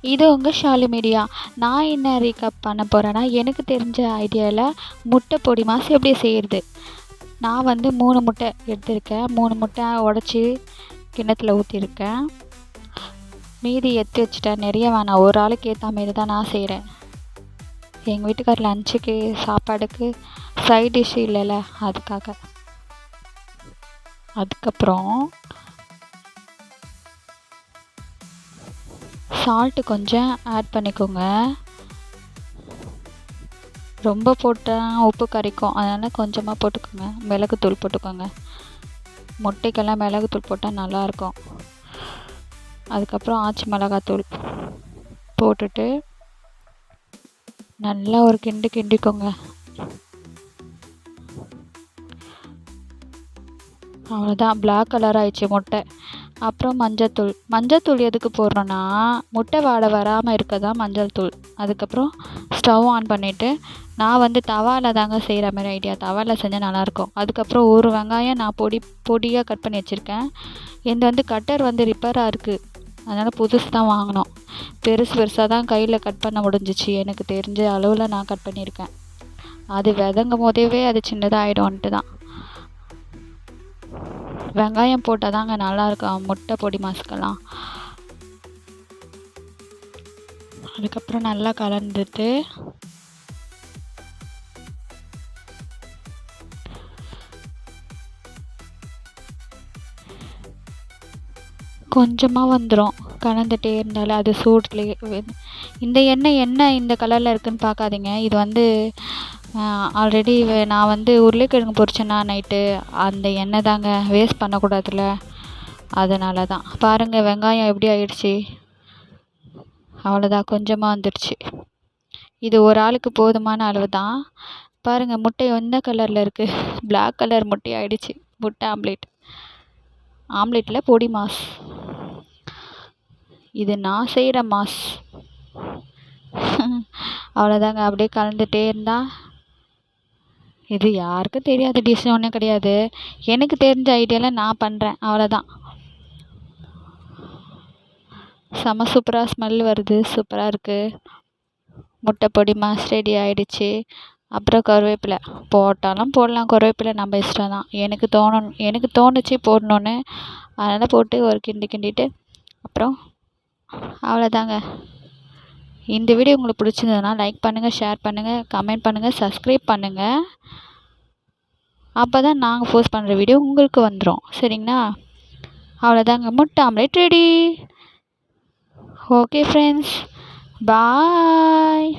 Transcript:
இது உங்கள் ஷாலு மீடியா. நான் என்ன ரீகப் பண்ண போகிறேன்னா எனக்கு தெரிஞ்ச ஐடியாவில் முட்டை பொடி மாசு எப்படி செய்கிறது நான் வந்து மூணு முட்டை எடுத்திருக்கேன். மூணு முட்டை உடச்சி கிண்ணத்தில் ஊற்றிருக்கேன் மீதி எடுத்து வச்சுட்டேன் நிறைய வேணாம். ஒரு ஆளுக்கு ஏற்ற மாரி தான் நான் செய்கிறேன் எங்கள் வீட்டுக்கார் லஞ்சுக்கு சாப்பாடுக்கு சைட் டிஷ் இல்லைல்ல அதுக்காக. அதுக்கப்புறம் சால்ட்டு கொஞ்சம் ஆட் பண்ணிக்கோங்க. ரொம்ப போட்டால் உப்பு கரைக்கும். அதனால் கொஞ்சமாக போட்டுக்கோங்க. மிளகுத்தூள் போட்டுக்கோங்க. முட்டைக்கெல்லாம் மிளகுத்தூள் போட்டால் நல்லாயிருக்கும். அதுக்கப்புறம் ஆச்சி மிளகாத்தூள் போட்டுட்டு நல்லா ஒரு கிண்டு கிண்டிக்கோங்க. அவ்வளோதான் பிளாக் கலர் ஆயிடுச்சு முட்டை. அப்புறம் மஞ்சத்தூள் மஞ்சத்தூள் எதுக்கு போடுறோன்னா முட்டை வாடை வராமல் இருக்க தான் மஞ்சள் தூள். அதுக்கப்புறம் ஸ்டவ் ஆன் பண்ணிவிட்டு நான் வந்து தவாவில் தாங்க செய்கிற மாதிரி ஐடியா தவாவில் செஞ்சால் நல்லாயிருக்கும் அதுக்கப்புறம் ஒரு வெங்காயம் நான் பொடி பொடியாக கட் பண்ணி வச்சுருக்கேன். எந்த வந்து கட்டர் வந்து ரிப்பேராக இருக்குது அதனால் புதுசு தான் வாங்கினோம் பெருசு பெருசாக தான் கையில் கட் பண்ண முடிஞ்சிச்சு. எனக்கு தெரிஞ்ச அளவில் நான் கட் பண்ணியிருக்கேன் அது விதங்கும் போதேவே அது சின்னதாக ஆகிடும்ன்ட்டு தான். வெங்காயம் போட்டால் தாங்க நல்லாயிருக்கும். முட்டை பொடி மாசுக்கெல்லாம் அதுக்கப்புறம் நல்லா கலந்துட்டு கொஞ்சமாக வந்துடும் கலந்துகிட்டே இருந்தாலே அது சூட்லேயே இந்த எண்ணெய் என்ன இந்த கலரில் இருக்குதுன்னு பார்க்காதீங்க. இது வந்து ஆல்ரெடி நான் வந்து உருளைக்கிழங்கு பொரிச்சேன்னா நைட்டு அந்த எண்ணெய் தாங்க வேஸ்ட் பண்ணக்கூடாதுல்ல. அதனால தான் பாருங்கள் வெங்காயம் எப்படி ஆயிடுச்சு? அவ்வளோதான் கொஞ்சமாக வந்துடுச்சு இது ஒரு ஆளுக்கு போதுமான அளவு தான் பாருங்கள் முட்டை எந்த கலரில் இருக்குது பிளாக் கலர் முட்டை ஆயிடுச்சு. முட்டை ஆம்லேட் ஆம்லேட்டில் பொடி மாஸ். இது நான் செய்கிற மாஸ். அவ்வளோதாங்க அப்படியே கலந்துகிட்டே இருந்தால் இது யாருக்கும் தெரியாத டிஷ் ஒன்றும் கிடையாது. எனக்கு தெரிஞ்ச ஐடியாவில் நான் பண்ணுறேன் அவ்வளோதான் செம சூப்பராக ஸ்மெல் வருது சூப்பராக இருக்குது முட்டை பொடி மாஸ் ரெடி ஆகிடுச்சி அப்புறம் கருவேப்பிலை. போட்டாலும் போடலாம் கருவேப்பிலை நம்ம இஷ்டம் தான் எனக்கு தோணும் எனக்கு தோணுச்சு போடணுன்னு அதனால் போட்டு ஒரு கிண்டி கிண்டிட்டு அப்புறம் அவ்வளோதாங்க இந்த வீடியோ உங்களுக்கு பிடிச்சிருந்ததுன்னா லைக் பண்ணுங்கள் ஷேர் பண்ணுங்கள் கமெண்ட் பண்ணுங்கள் சப்ஸ்கிரைப் பண்ணுங்கள் அப்போ தான் நாங்கள் போஸ்ட் பண்ணுற வீடியோ உங்களுக்கு வந்துடும் சரிங்களா? அவ்வளோதாங்க முட்டை omelette ready okay friends bye